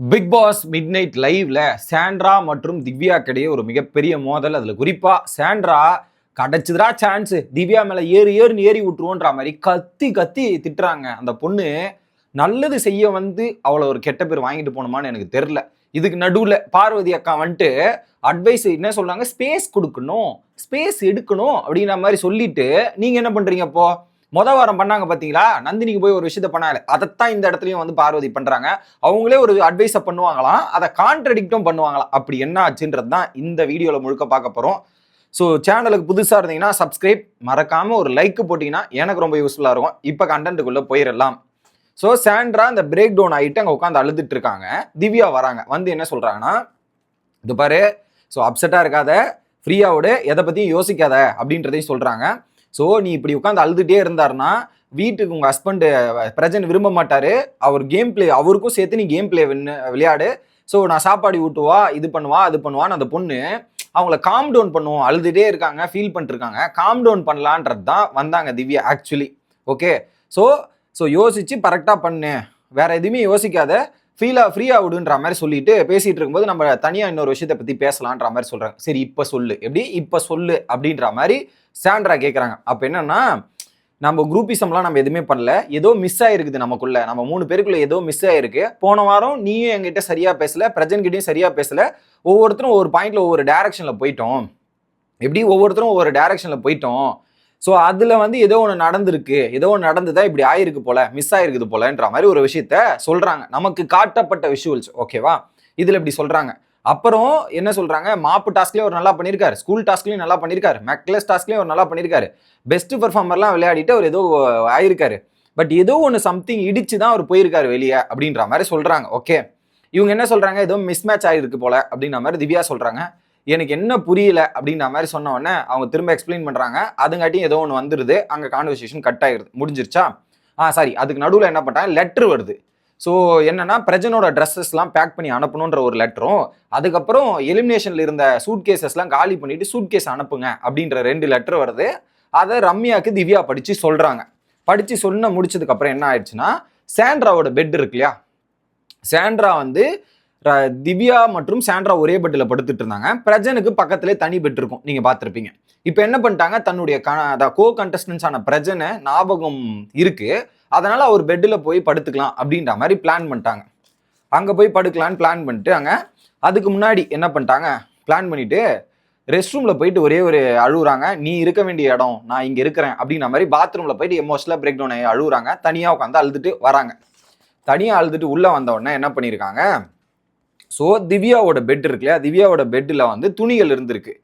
Big pass midnight லைவ்ல Sandra மற்றும் திவ்யாக்கிடையே ஒரு மிகப்பெரிய மோதல். அதுல குறிப்பா சாண்ட்ரா கிடைச்சதுடா சான்ஸ் திவ்யா மேல ஏறு ஏறுன்னு ஏறி விட்டுருவோன்ற மாதிரி கத்தி கத்தி திட்டுறாங்க. அந்த பொண்ணு நல்லது செய்ய வந்து அவளை ஒரு கெட்ட பேர் வாங்கிட்டு போகணுமான்னு எனக்கு தெரில இதுக்கு நடுவில் பார்வதி அக்கா வந்துட்டு அட்வைஸ் என்ன சொல்றாங்க? ஸ்பேஸ் கொடுக்கணும். ஸ்பேஸ் எடுக்கணும். அப்படிங்கிற மாதிரி சொல்லிட்டு நீங்க என்ன பண்றீங்க அப்போது மொத வாரம் பண்ணாங்க பார்த்தீங்களா நந்தினிக்கு போய் ஒரு விஷயத்த பண்ணாங்க. அதைத்தான் இந்த இடத்துலையும் வந்து பார்வதி பண்ணுறாங்க அவங்களே ஒரு அட்வைஸை பண்ணுவாங்களாம். அதை கான்ட்ரடிக்டும் பண்ணுவாங்களாம். அப்படி என்ன ஆச்சுன்றது தான் இந்த வீடியோவில் முழுக்க பார்க்க போகிறோம் ஸோ சேனலுக்கு புதுசாக இருந்தீங்கன்னா சப்ஸ்கிரைப் மறக்காமல் ஒரு லைக் போட்டிங்கன்னா எனக்கு ரொம்ப யூஸ்ஃபுல்லாக இருக்கும். இப்போ கண்டென்ட்டுக்குள்ளே போயிடலாம் ஸோ சாண்ட்ரா இந்த பிரேக் டவுன் ஆகிட்டு அங்கே உட்காந்து அழுதுட்டு இருக்காங்க. திவ்யா வராங்க. வந்து என்ன சொல்கிறாங்கன்னா இது பாரு ஸோ அப்செட்டாக இருக்காத. ஃப்ரீயாக விடு. எதை பற்றியும் யோசிக்காத. அப்படின்றதையும் சொல்கிறாங்க ஸோ நீ இப்படி உட்காந்து அழுதுகிட்டே இருந்தாருன்னா வீட்டுக்கு உங்கள் ஹஸ்பண்டு பிரஜன் விரும்ப மாட்டார். அவர் கேம் பிளே அவருக்கும் சேர்த்து நீ கேம் பிளே வின்னு விளையாடு. ஸோ நான் சாப்பாடு ஊட்டுவா இது பண்ணுவா அது பண்ணுவான்னு அந்த பொண்ணு அவங்கள காம் டவுன் பண்ணுவோம். அழுதுகிட்டே இருக்காங்க ஃபீல் பண்ணிட்டுருக்காங்க காம் டவுன் பண்ணலான்றது தான் வந்தாங்க Divya actually okay so so யோசிச்சு கரெக்டாக பண்ணு. வேற எதுவுமே யோசிக்காத. ஃபீலாக ஃப்ரீயாக விடுன்ற மாதிரி சொல்லிட்டு பேசிகிட்டு இருக்கும்போது நம்ம தனியாக இன்னொரு விஷயத்தை பற்றி பேசலான்ற மாதிரி சொல்கிறாங்க சரி இப்போ சொல்லு. எப்படி? இப்போ சொல்லு அப்படின்ற மாதிரி சாண்ட்ரா கேட்குறாங்க அப்போ என்னன்னா நம்ம குரூப்பிசம்லாம் நம்ம எதுவுமே பண்ணல. ஏதோ மிஸ் ஆயிருக்குது நமக்குள்ள. நம்ம மூணு பேருக்குள்ள ஏதோ மிஸ் ஆயிருக்கு. போன வாரம் நீயும் என்கிட்ட சரியா பேசல பிரஜன்கிட்டையும் சரியா பேசல. ஒவ்வொருத்தரும் ஒவ்வொரு பாயிண்ட்ல ஒவ்வொரு டைரக்ஷன்ல போயிட்டோம். எப்படி ஒவ்வொருத்தரும் ஒவ்வொரு டைரக்ஷன்ல போயிட்டோம். ஸோ அதில் வந்து ஏதோ ஒன்று நடந்திருக்கு. ஏதோ ஒன்று நடந்துதான் இப்படி ஆயிருக்கு போல மிஸ் ஆயிருக்குது போலன்ற மாதிரி ஒரு விஷயத்த சொல்கிறாங்க நமக்கு காட்டப்பட்ட விஷுவல்ஸ் ஓகேவா இதில் இப்படி சொல்கிறாங்க அப்புறம் என்ன சொல்றாங்க? மாப்பு டாஸ்க்லேயும் ஒரு நல்லா பண்ணியிருக்காரு ஸ்கூல் டாஸ்க்லையும் நல்லா பண்ணியிருக்காரு மெக்லஸ் டாஸ்க்லையும் ஒரு நல்லா பண்ணியிருக்காரு பெஸ்ட் பெர்ஃபார்மர்லாம் விளையாடிட்டு அவர் ஏதோ ஆயிருக்காரு. பட் ஏதோ ஒன்று சம்திங் இடிச்சு தான் அவர் போயிருக்காரு வெளியே அப்படின்ற மாதிரி சொல்றாங்க. ஓகே இவங்க என்ன சொல்றாங்க? ஏதோ மிஸ் மேட்ச் ஆயிருக்கு போல அப்படின்ற மாதிரி திவ்யா சொல்றாங்க. எனக்கு என்ன புரியல அப்படின்ற மாதிரி சொன்ன உடனே அவங்க திரும்ப எக்ஸ்பிளைன் பண்றாங்க. அதுங்காட்டியும் ஏதோ ஒன்று வந்துருது. அங்கே கான்வர்சேஷன் கட் ஆயிருது முடிஞ்சிருச்சா? ஆ சாரி அதுக்கு நடுவில் என்ன பண்ணுறாங்க லெட்ரு வருது. ஸோ என்னன்னா பிரஜனோட ட்ரெஸ்ஸஸ்லாம் பேக் பண்ணி அனுப்பணுன்ற ஒரு லெட்டரும் அதுக்கப்புறம் எலிமினேஷனில் இருந்த சூட் கேசஸ்லாம் காலி பண்ணிட்டு சூட் கேஸ் அனுப்புங்க அப்படின்ற ரெண்டு லெட்டர் வருது. அதை ரம்யாவுக்கு திவ்யா படித்து சொல்கிறாங்க படித்து சொன்ன முடிச்சதுக்கப்புறம் என்ன ஆயிடுச்சுன்னா சாண்ட்ராவோட பெட் இருக்கு இல்லையா சாண்ட்ரா வந்து ர- திவ்யா மற்றும் சாண்ட்ரா ஒரே பெட்டில் படுத்துட்டு இருந்தாங்க. பிரஜனுக்கு பக்கத்திலே தனி பெட் இருக்கும். நீங்கள் பார்த்துருப்பீங்க. இப்போ என்ன பண்ணிட்டாங்க? தன்னுடைய கோ கண்டஸ்டன்ஸான பிரஜனை ஞாபகம் இருக்குது அதனால் அவர் பெட்டில் போய் படுத்துக்கலாம் அப்படின்ற மாதிரி பிளான் பண்ணிட்டாங்க. அங்கே போய் படுக்கலான்னு பிளான் பண்ணிட்டு அங்கே அதுக்கு முன்னாடி என்ன பண்ணிட்டாங்க? பிளான் பண்ணிட்டு ரெஸ்ட் ரூமில் போயிட்டு ஒரே ஒரு அழுகுறாங்க நீ இருக்க வேண்டிய இடம் நான் இங்கே இருக்கிறேன் அப்படின்ற மாதிரி பாத்ரூமில் போயிட்டு எமோஷனலாக பிரேக் டவுன் ஆகி அழுகுறாங்க தனியாக உட்காந்து அழுதுட்டு வராங்க. தனியாக அழுதுட்டு உள்ளே வந்த உடனே என்ன பண்ணியிருக்காங்க ஸோ திவ்யாவோட பெட் இருக்கு இல்லையா? திவ்யாவோட பெட்டில் வந்து துணிகள் இருந்திருக்கு.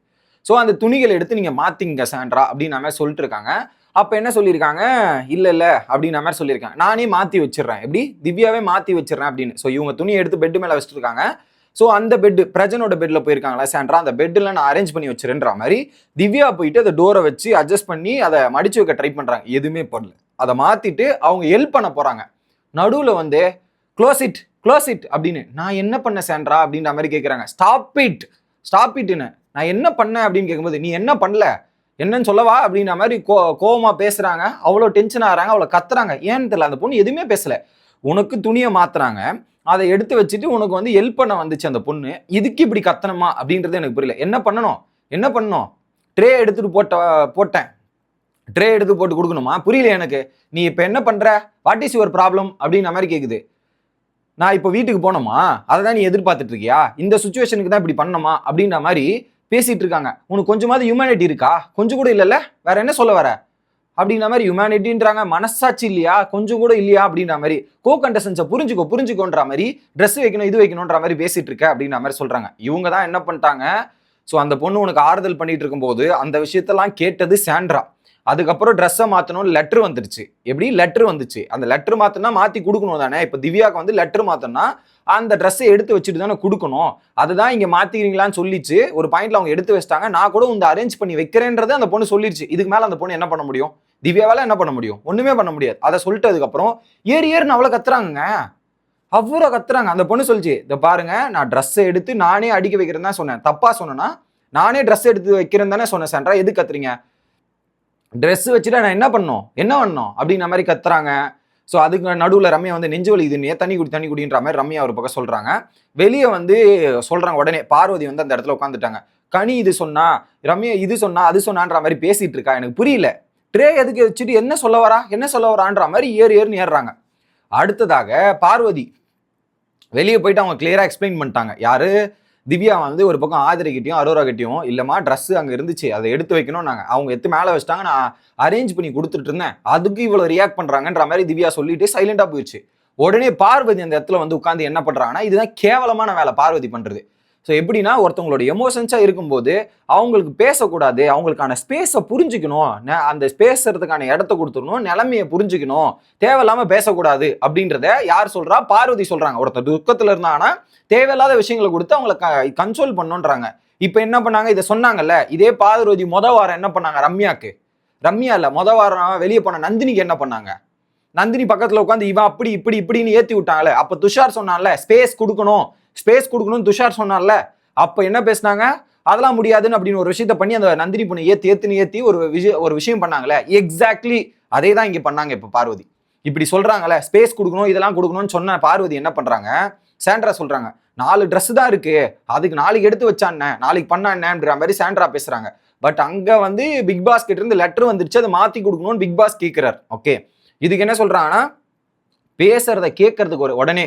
ஸோ அந்த துணிகளை எடுத்து நீங்கள் மாற்றிங்க சாண்ட்ரா அப்படின்னு மாதிரி சொல்லிட்டு இருக்காங்க. அப்போ என்ன சொல்லியிருக்காங்க? இல்லை இல்லை அப்படின்ற மாதிரி சொல்லியிருக்காங்க. நானே மாற்றி வச்சிடுறேன். எப்படி? திவ்யாவே மாற்றி வச்சிடறேன் அப்படின்னு. ஸோ இவங்க துணியை எடுத்து பெட்டு மேலே வச்சுருக்காங்க. ஸோ அந்த பெட் பிரஜனோட பெட்டில் போயிருக்காங்களா சாண்ட்ரா அந்த பெட்டில் நான் அரேஞ்ச் பண்ணி வச்சிருன்ற மாதிரி திவ்யா போயிட்டு அந்த டோரை வச்சு அட்ஜஸ்ட் பண்ணி அதை மடிச்சு வைக்க ட்ரை பண்ணுறாங்க எதுவுமே பண்ணல. அதை மாற்றிட்டு அவங்க ஹெல்ப் பண்ண போகிறாங்க நடுவில் வந்து க்ளோஸ் இட் க்ளோஸ் இட் அப்படின்னு. நான் என்ன பண்ண சாண்ட்ரா அப்படின்ற மாதிரி கேட்குறாங்க ஸ்டாப் இட் ஸ்டாப் இட்னு நான் என்ன பண்ணேன்? அப்படின்னு கேட்கும்போது நீ என்ன பண்ணல? என்னன்னு சொல்லவா அப்படின்ற மாதிரி கோ கோவமாக பேசுகிறாங்க அவ்வளோ டென்ஷன் ஆகிறாங்க அவ்வளோ கத்துறாங்க. ஏன்னு தெரியல அந்த பொண்ணு எதுவுமே பேசலை. உனக்கு துணியை மாத்துறாங்க. அதை எடுத்து வச்சுட்டு உனக்கு வந்து ஹெல்ப் பண்ண வந்துச்சு அந்த பொண்ணு. இதுக்கு இப்படி கத்தணுமா அப்படின்றது எனக்கு புரியல. என்ன பண்ணணும்? என்ன பண்ணணும்? ட்ரே எடுத்துட்டு போட்ட போட்டேன். ட்ரே எடுத்து போட்டு கொடுக்கணுமா? புரியல எனக்கு. நீ இப்போ என்ன பண்ணுற வாட் இஸ் யுவர் ப்ராப்ளம் அப்படின்ற மாதிரி கேட்குது நான் இப்போ வீட்டுக்கு போனோமா? அதை தான் நீ எதிர்பார்த்துட்டு இருக்கியா? இந்த சுச்சுவேஷனுக்கு தான் இப்படி பண்ணணுமா? அப்படின்ற மாதிரி பேசிட்டு இருக்காங்க உனக்கு கொஞ்சமாவது ஹியூமனிட்டி இருக்கா? கொஞ்சம் கூட இல்லைல்ல? வேற என்ன சொல்ல வர? அப்படின்ற மாதிரி ஹியூமனிட்டின்றாங்க மனசாட்சி இல்லையா? கொஞ்சம் கூட இல்லையா? அப்படின்ற மாதிரி. கோ கண்டசன்ஸை புரிஞ்சுக்கோ புரிஞ்சுக்கோன்ற மாதிரி ட்ரெஸ் வைக்கணும் இது வைக்கணுன்ற மாதிரி பேசிட்டு இருக்க அப்படின்ற மாதிரி சொல்றாங்க. இவங்க தான் என்ன பண்ணிட்டாங்க? ஸோ அந்த பொண்ணு உனக்கு ஆறுதல் பண்ணிட்டு இருக்கும்போது அந்த விஷயத்தெல்லாம் கேட்டது சாண்ட்ரா அதுக்கப்புறம் ட்ரெஸ்ஸை மாற்றணும்னு லெட்ரு வந்துருச்சு. எப்படி? லெட்ரு வந்துச்சு. அந்த லெட்ரு மாற்றினா மாற்றி கொடுக்கணும் தானே? இப்போ திவ்யாவுக்கு வந்து லெட்ரு மாற்றோம்னா அந்த ட்ரெஸ்ஸை எடுத்து வச்சுட்டு தானே கொடுக்கணும். அதுதான் இங்கே மாற்றிக்கிறீங்களான்னு சொல்லிச்சு. ஒரு பாயிண்ட்ல அவங்க எடுத்து வச்சிட்டாங்க. நான் கூட இந்த அரேஞ்ச் பண்ணி வைக்கிறேன்றதை அந்த பொண்ணு சொல்லிடுச்சு இதுக்கு மேலே அந்த பொண்ணு என்ன பண்ண முடியும்? திவ்யாவால் என்ன பண்ண முடியும்? ஒன்றுமே பண்ண முடியாது. அதை சொல்லிட்டதுக்கப்புறம் ஏறி ஏறுன்னு அவ்வளோ கத்துறாங்க அவ்வளோ கத்துறாங்க. அந்த பொண்ணு சொல்லிச்சு இதை பாருங்க நான் ட்ரெஸ்ஸை எடுத்து நானே அடிக்க வைக்கிறேன் தான் சொன்னேன். தப்பா சொன்னேன்னா நானே ட்ரெஸ் எடுத்து வைக்கிறேன் தானே சொன்னேன். சான்றா எது கத்துறீங்க? ட்ரெஸ் வச்சுட்டு நான் என்ன பண்ணோம்? என்ன பண்ணோம் அப்படின்ற மாதிரி கத்துறாங்க. ஸோ அதுக்கு நடுவில் ரம்யா வந்து நெஞ்சு வலி இது தண்ணி குடி தண்ணி குடின்ற மாதிரி ரம்யா ஒரு பக்கம் சொல்கிறாங்க வெளியே வந்து சொல்கிறாங்க உடனே பார்வதி வந்து அந்த இடத்துல உட்காந்துட்டாங்க கனி இது சொன்னா ரம்யா இது சொன்னா அது சொன்னான்ற மாதிரி பேசிகிட்டு இருக்கா? எனக்கு புரியல. ட்ரே எதுக்கு வச்சுட்டு என்ன சொல்ல வரா? என்ன சொல்ல வரான்ற மாதிரி ஏறு ஏறுன்னு ஏறுறாங்க. அடுத்ததாக பார்வதி வெளியே போயிட்டு அவங்க கிளியராக எக்ஸ்பிளைன் பண்ணிட்டாங்க. யாரு? திவ்யா வந்து ஒரு பக்கம் ஆதிரை கிட்டயும் அரோரா கிட்டையும் இல்லைம்மா ட்ரெஸ் அங்கே இருந்துச்சு அதை எடுத்து வைக்கணும் நாங்கள் அவங்க எடுத்து மேலே வச்சிட்டாங்க நான் அரேஞ்ச் பண்ணி கொடுத்துட்டு இருந்தேன். அதுக்கு இவ்வளோ ரியாக்ட் பண்ணுறாங்கன்ற மாதிரி திவ்யா சொல்லிட்டு சைலண்டாக போயிடுச்சு. உடனே பார்வதி அந்த இடத்துல வந்து உட்காந்து என்ன பண்ணுறாங்கன்னா இதுதான் கேவலமான வேலை பார்வதி பண்ணுறது ஸோ எப்படின்னா ஒருத்தவங்களோட எமோஷன்ஸாக இருக்கும்போது அவங்களுக்கு பேசக்கூடாது அவங்களுக்கான ஸ்பேஸை புரிஞ்சுக்கணும் அந்த பேசுறதுக்கான இடத்த கொடுத்துடணும் நிலைமையை புரிஞ்சுக்கணும் தேவையில்லாமல் பேசக்கூடாது அப்படின்றத யார் சொல்கிறா பார்வதி சொல்கிறாங்க ஒருத்தர் துக்கத்தில் இருந்தாங்கன்னா தேவையில்லாத விஷயங்களை கொடுத்து அவங்கள கன்சோல் பண்ணுன்றாங்க. இப்போ என்ன பண்ணாங்க? இதை சொன்னாங்கல்ல இதே பார்வதி மொத வாரம் என்ன பண்ணாங்க? ரம்யாக்கு. ரம்யா இல்லை மொத வாரம் வெளியே போன நந்தினிக்கு என்ன பண்ணாங்க? நந்தினி பக்கத்தில் உட்காந்து இவன் அப்படி இப்படி இப்படின்னு ஏற்றி விட்டாங்களே. அப்போ துஷார் சொன்னான்ல ஸ்பேஸ் கொடுக்கணும் ஸ்பேஸ் கொடுக்கணும்னு துஷார் சொன்னான்ல அப்போ என்ன பேசினாங்க? அதெல்லாம் முடியாதுன்னு அப்படின்னு ஒரு விஷயத்த பண்ணி அந்த நந்தினி பொண்ணை ஏத்தி ஏத்துன்னு ஏத்தி ஒரு விஷயம் ஒரு விஷயம் பண்ணாங்களே. எக்ஸாக்ட்லி அதே தான் இங்கே பண்ணாங்க இப்போ பார்வதி. இப்படி சொல்கிறாங்களே ஸ்பேஸ் கொடுக்கணும் இதெல்லாம் கொடுக்கணும்னு சொன்ன பார்வதி என்ன பண்றாங்க? சாண்ட்ரா சொல்றாங்க நாலு ட்ரெஸ் தான் இருக்கு. அதுக்கு நாளைக்கு எடுத்து வச்சானே நாளைக்கு பண்ணான்ற மாதிரி சாண்ட்ரா பேசுறாங்க. பட் அங்க வந்து பிக் பாஸ் கிட்டேருந்து லெட்டர் வந்துருச்சு. அதை மாத்தி கொடுக்கணும்னு பிக் பாஸ் கேட்கிறார் ஓகே இதுக்கு என்ன சொல்றாங்கன்னா பேசுறத கேட்கறதுக்கு ஒரு உடனே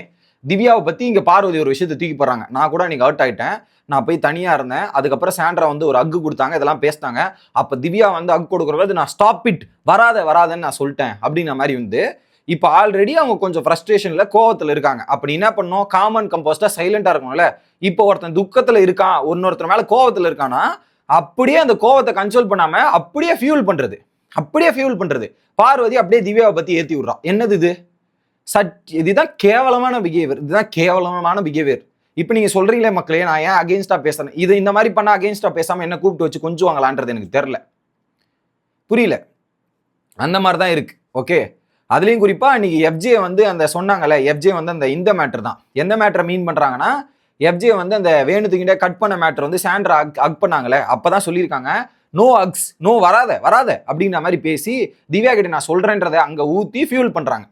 திவ்யாவை பற்றி இங்கே பார்வதி ஒரு விஷயத்தை தூக்கி போடுறாங்க. நான் கூட இன்னைக்கு அவுட் ஆகிட்டேன் நான் போய் தனியாக இருந்தேன். அதுக்கப்புறம் சாண்ட்ரா வந்து ஒரு அக்கு கொடுத்தாங்க. இதெல்லாம் பேசினாங்க. அப்போ திவ்யா வந்து அக்கு கொடுக்குறது நான் ஸ்டாப் இட் வராத வராதன்னு நான் சொல்லிட்டேன். அப்படின்ற மாதிரி வந்து இப்போ ஆல்ரெடி அவங்க கொஞ்சம் ஃப்ரஸ்ட்ரேஷனில் கோவத்தில் இருக்காங்க. அப்படி என்ன பண்ணோம் காமன் கம்போஸ்டாக சைலண்டாக இருக்கணும்ல. இப்போ ஒருத்தன் துக்கத்தில் இருக்கான். இன்னொருத்தர் மேலே கோவத்தில் இருக்கானா? அப்படியே அந்த கோவத்தை கன்சோல் பண்ணாமல் அப்படியே ஃபியூல் பண்ணுறது அப்படியே ஃபியூல் பண்ணுறது பார்வதி அப்படியே திவ்யாவை பற்றி ஏற்றி விட்றான் என்னது இது? சட் இதுதான் கேவலமான பிஹேவியர் இதுதான் கேவலமான பிஹேவியர் இப்போ நீங்கள் சொல்கிறீங்களே மக்களே நான் ஏன் அகெயின்ஸ்டாக பேசுகிறேன் இது இந்த மாதிரி பண்ணால் அகெயின்ஸ்டாக பேசாமல் என்ன கூப்பிட்டு வச்சு கொஞ்சுவாங்களான்றது எனக்கு தெரியல. புரியல. அந்த மாதிரி தான் இருக்குது ஓகே அதுலேயும் குறிப்பாக இன்றைக்கி எஃப்ஜே வந்து அந்த சொன்னாங்கல்ல எஃப்ஜே வந்து அந்த இந்த மேட்டர் தான். எந்த மேட்டரை மீன் பண்ணுறாங்கன்னா எஃப்ஜே வந்து அந்த வேணுத்துக்கிட்ட கட் பண்ண மேட்ரு வந்து சாண்ட்ரா அக் அக் பண்ணாங்களே அப்போ தான் சொல்லியிருக்காங்க. நோ அக்ஸ் நோ வராத வராத அப்படின்ற மாதிரி பேசி திவ்யா கிட்ட நான் சொல்கிறேன்றதை அங்கே ஊற்றி ஃபியூல் பண்ணுறாங்க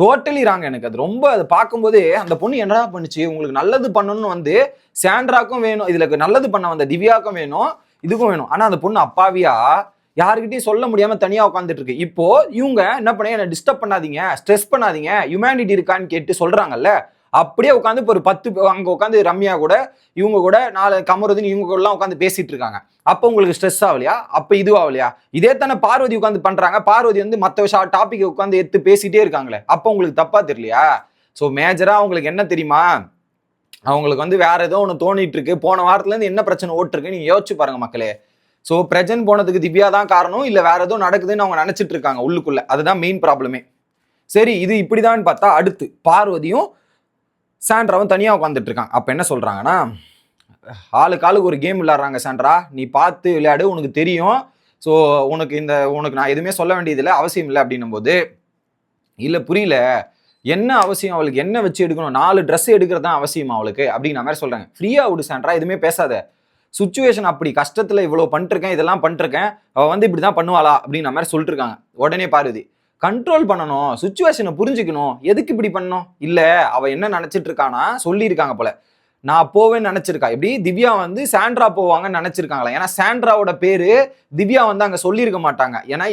டோட்டலி ராங்க எனக்கு. அது ரொம்ப அதை பார்க்கும்போது அந்த பொண்ணு என்னடா பண்ணுச்சு? உங்களுக்கு நல்லது பண்ணணும்னு வந்து சாண்ட்ராக்கும் வேணும். இதுல நல்லது பண்ண வந்த திவ்யாக்கும் வேணும். இதுக்கும் வேணும். ஆனா அந்த பொண்ணு அப்பாவியா? யாருக்கிட்டையும் சொல்ல முடியாம தனியா உட்காந்துட்டு இருக்கு. இப்போ இவங்க என்ன பண்ண என்ன டிஸ்டர்ப் பண்ணாதீங்க ஸ்ட்ரெஸ் பண்ணாதீங்க ஹியூமனிட்டி இருக்கான்னு கேட்டு சொல்றாங்கல்ல அப்படியே உட்காந்து இப்போ ஒரு பத்து அங்கே உட்காந்து ரம்யா கூட இவங்க கூட நாலு கமருதுன்னு இவங்க கூடலாம் உட்காந்து பேசிட்டு இருக்காங்க. அப்போ உங்களுக்கு ஸ்ட்ரெஸ் ஆகலையா? அப்போ இதுவாகலையா? இதே தானே பார்வதி உட்காந்து பண்ணுறாங்க பார்வதி வந்து மற்ற டாபிக் உட்காந்து எடுத்து பேசிட்டே இருக்காங்களே. அப்போ உங்களுக்கு தப்பா தெரியலையா? ஸோ மேஜராக அவங்களுக்கு என்ன தெரியுமா? அவங்களுக்கு வந்து வேற ஏதோ ஒன்று தோணிட்டு இருக்கு. போன வாரத்துலேருந்து என்ன பிரச்சனை ஓட்டிருக்கு நீங்க யோசிச்சு பாருங்க மக்களே. ஸோ பிரஜன் போனதுக்கு திவ்யா தான் காரணம் இல்லை வேற ஏதோ நடக்குதுன்னு அவங்க நினச்சிட்டு இருக்காங்க உள்ளுக்குள்ளே. அதுதான் மெயின் ப்ராப்ளமே சரி இது இப்படிதான் பார்த்தா அடுத்து பார்வதியும் சாண்ட்ராவும் தனியாக உட்காந்துட்டு அப்போ என்ன சொல்கிறாங்கன்னா ஆளுக்கு ஆளுக்கு ஒரு கேம் விளாட்றாங்க சாண்ட்ரா. நீ பார்த்து விளையாடு உனக்கு தெரியும். ஸோ உனக்கு இந்த உனக்கு நான் எதுவுமே சொல்ல வேண்டியதில்லை அவசியம் இல்லை அப்படின்னும் போது இல்லை புரியல. என்ன அவசியம்? அவளுக்கு என்ன வச்சு எடுக்கணும்? நாலு ட்ரெஸ் எடுக்கிறது தான் அவசியம் அவளுக்கு அப்படிங்கிற மாதிரி சொல்கிறாங்க ஃப்ரீயாக விடு சாண்ட்ரா எதுவுமே பேசாத. சுச்சுவேஷன் அப்படி கஷ்டத்தில் இவ்வளோ பண்ணிட்டுருக்கேன் இதெல்லாம் பண்ணிட்டுருக்கேன். அவள் வந்து இப்படி தான் பண்ணுவாளா? அப்படிங்கிற மாதிரி சொல்லிட்டுருக்காங்க. உடனே பார்வதி கண்ட்ரோல் பண்ணணும் சுச்சுவேஷனை புரிஞ்சுக்கணும். எதுக்கு இப்படி பண்ணணும்? இல்லை அவள் என்ன நினச்சிட்டு இருக்கானா சொல்லியிருக்காங்க போல. நான் போவேன்னு நினச்சிருக்கா. எப்படி? திவ்யா வந்து சாண்ட்ரா போவாங்கன்னு நினச்சிருக்காங்களா? ஏன்னா சாண்ட்ராவோட பேரு திவ்யா வந்து அங்கே சொல்லியிருக்க மாட்டாங்க. ஏன்னா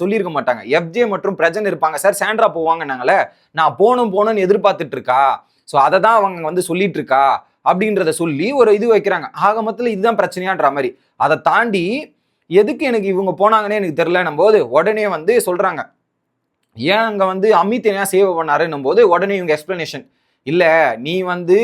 சொல்லியிருக்க மாட்டாங்க. எஃப்ஜே மற்றும் பிரஜன் இருப்பாங்க. சார் சாண்ட்ரா போவாங்கன்னாங்களே நான் போகணும் போகணும்னு எதிர்பார்த்துட்டு இருக்கா ஸோ அதை தான் அவங்க வந்து சொல்லிட்டு இருக்கா அப்படின்றத சொல்லி ஒரு இது வைக்கிறாங்க. ஆக மொத்தத்தில் இதுதான் பிரச்சனையான்ற மாதிரி. அதை தாண்டி எதுக்கு எனக்கு இவங்க போனாங்கன்னே எனக்கு தெரியலன்னும் போது உடனே வந்து சொல்றாங்க. ஏன் அங்கே வந்து அமித் ஏன் சேவ் பண்ணாருன்னும் போது உடனே இவங்க எக்ஸ்பிளனேஷன் இல்லை நீ வந்து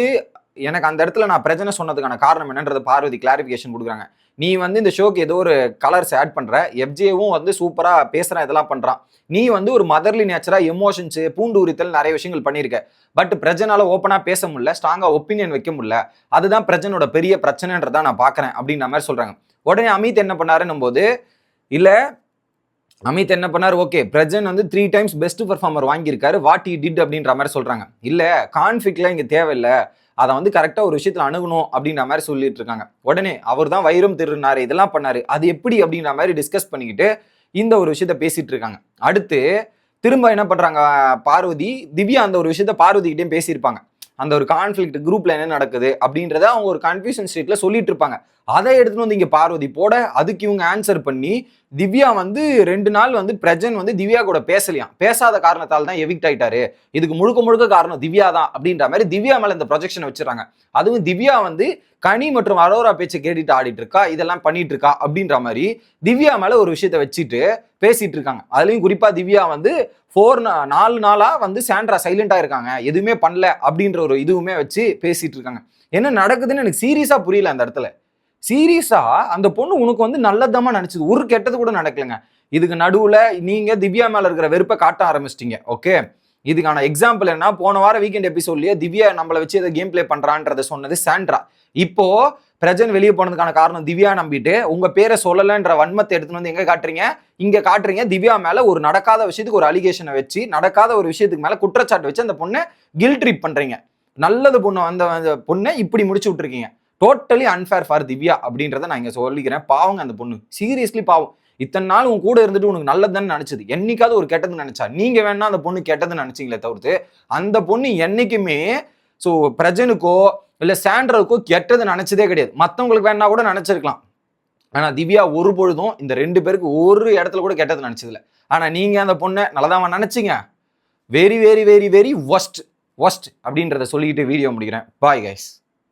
எனக்கு அந்த இடத்துல நான் பிரச்சனை சொன்னதுக்கான காரணம் என்னன்றது பார்வதி கிளாரிஃபிகேஷன் கொடுக்குறாங்க. நீ வந்து இந்த ஷோக்கு ஏதோ ஒரு கலர்ஸ் ஆட் பண்ணுற எஃப்ஜேவும் வந்து சூப்பராக பேசுகிறான் இதெல்லாம் பண்ணுறான் நீ வந்து ஒரு மதர்லி நேச்சராக எமோஷன்ஸு பூண்டு உரித்தல் நிறைய விஷயங்கள் பண்ணியிருக்க. பட் பிரஜனால ஓப்பனாக பேச முடியல ஸ்ட்ராங்காக ஒப்பீனியன் வைக்க முடியல. அதுதான் பிரஜனோட பெரிய பிரச்சனைன்றதான் நான் பார்க்குறேன் அப்படின்ற மாதிரி சொல்கிறாங்க உடனே அமித் என்ன பண்ணாருன்னும் போது இல்லை அமித் என்ன பண்ணார்? ஓகே பிரஜன் வந்து த்ரீ டைம்ஸ் பெஸ்ட் பெர்ஃபார்மர் வாங்கியிருக்காரு. வாட் இ டிட் அப்படின்ற மாதிரி சொல்கிறாங்க இல்லை கான்ஃபிளிக்லாம் இங்கே தேவையில்லை. அதை வந்து கரெக்டாக ஒரு விஷயத்தில் அணுகணும் அப்படின்ற மாதிரி சொல்லிட்டு இருக்காங்க உடனே அவர் தான் வைரம் திருநாரு இதெல்லாம் பண்ணாரு. அது எப்படி அப்படின்ற மாதிரி டிஸ்கஸ் பண்ணிக்கிட்டு இந்த ஒரு விஷயத்த பேசிட்டு இருக்காங்க அடுத்து திரும்ப என்ன பண்ணுறாங்க பார்வதி திவ்யா அந்த ஒரு விஷயத்த பார்வதிக்கிட்டேயும் பேசியிருப்பாங்க. அந்த ஒரு கான்ஃப்ளிக்ட் குரூப்ல என்ன நடக்குது அப்படின்றத அவங்க ஒரு கன்ஃபியூஷன் ஸ்டேட்ல சொல்லிட்டு இருப்பாங்க. அதை எடுத்துட்டு வந்து இங்க பார்வதி போட அதுக்கு இவங்க ஆன்சர் பண்ணி திவ்யா வந்து ரெண்டு நாள் வந்து பிரஜன் வந்து திவ்யா கூட பேசலையாம். பேசாத காரணத்தால் தான் எவிக்ட் ஆயிட்டாரு. இதுக்கு முழுக்க முழுக்க காரணம் திவ்யா தான் அப்படின்ற மாதிரி திவ்யா மேல இந்த ப்ரொஜெக்ஷன் வச்சுறாங்க அதுவும் திவ்யா வந்து கனி மற்றும் அரோரா பேச்சை கேட்டுட்டு ஆடிட்டு இருக்கா இதெல்லாம் பண்ணிட்டு இருக்கா அப்படின்ற மாதிரி திவ்யா மேல ஒரு விஷயத்த வச்சுட்டு பேசிட்டு இருக்காங்க. அதுலயும் குறிப்பா திவ்யா வந்து ஃபோர் நாலு நாளாக வந்து சாண்ட்ரா சைலண்டாக இருக்காங்க. எதுவுமே பண்ணல அப்படின்ற ஒரு இதுவுமே வச்சு பேசிகிட்டு இருக்காங்க. என்ன நடக்குதுன்னு எனக்கு சீரியஸாக புரியல அந்த இடத்துல. சீரியஸாக அந்த பொண்ணு உனக்கு வந்து நல்லதமாக நினச்சிது. ஒரு கெட்டது கூட நடக்கலங்க. இதுக்கு நடுவில் நீங்கள் திவ்யா மேலே இருக்கிற வெறுப்பை காட்ட ஆரம்பிச்சிட்டீங்க. ஓகே இதுக்கான எக்ஸாம்பிள் என்ன போன வாரம் வீக்கெண்ட் எபிசோட்லயே திவ்யா நம்மளை வச்சு எதை கேம் ப்ளே பண்ணுறான்றதை சொன்னது சாண்ட்ரா இப்போது பிரஜன் வெளியே போனதுக்கான காரணம் திவ்யா நம்பிட்டு உங்க பேரை சொல்லலைன்ற வன்மத்தை எடுத்துன்னு வந்து எங்க காட்டுறீங்க? இங்க காட்டுறீங்க. திவ்யா மேல ஒரு நடக்காத விஷயத்துக்கு ஒரு அலிகேஷனை வச்சு நடக்காத ஒரு விஷயத்துக்கு மேல குற்றச்சாட்டு வச்சு அந்த பொண்ணை கில் ட்ரிப் பண்றீங்க. நல்லது பொண்ணு வந்த அந்த பொண்ணை இப்படி முடிச்சு விட்டுருக்கீங்க. டோட்டலி அன்ஃபேர் ஃபார் திவ்யா அப்படின்றத நான் இங்க சொல்லிக்கிறேன். பாவங்க அந்த பொண்ணு. சீரியஸ்லி பாவம். இத்தனை நாள் உன் கூட இருந்துட்டு உனக்கு நல்லதுன்னு நினைச்சது. என்னைக்காவது ஒரு கெட்டது நினைச்சா நீங்க வேணா அந்த பொண்ணு கெட்டதுன்னு நினைச்சீங்களே தவிர்த்து அந்த பொண்ணு என்னைக்குமே ஸோ பிரஜனுக்கோ இல்ல சாண்ட்ராவுக்கோ கெட்டது நினைச்சதே கிடையாது. மத்தவங்களுக்கு வேணா கூட நினைச்சிருக்கலாம். ஆனா திவ்யா ஒரு பொழுதும் இந்த ரெண்டு பேருக்கு ஒரு இடத்துல கூட கெட்டது நினச்சதில்ல. ஆனா நீங்க அந்த பொண்ணை நல்லதான் நினைச்சீங்க? Very very very very worst worst அப்படின்றத சொல்லிக்கிட்டு வீடியோ முடிக்கிறேன். Bye guys